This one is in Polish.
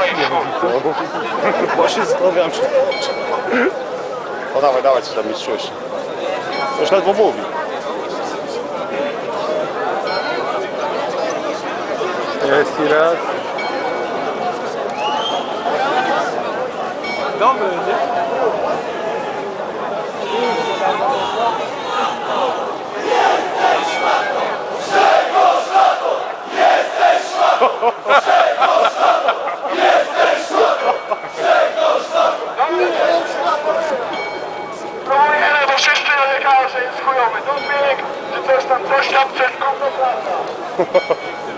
nie? Bo się zastanawiam się. No dawaj, dawaj, co tam mistrzujesz. Już ledwo mówi. Jest i raz. Dobry, nie? Próbujemy, bo lekarze jest chujowy. Dobieg, czy coś tam, coś tam, wszystko.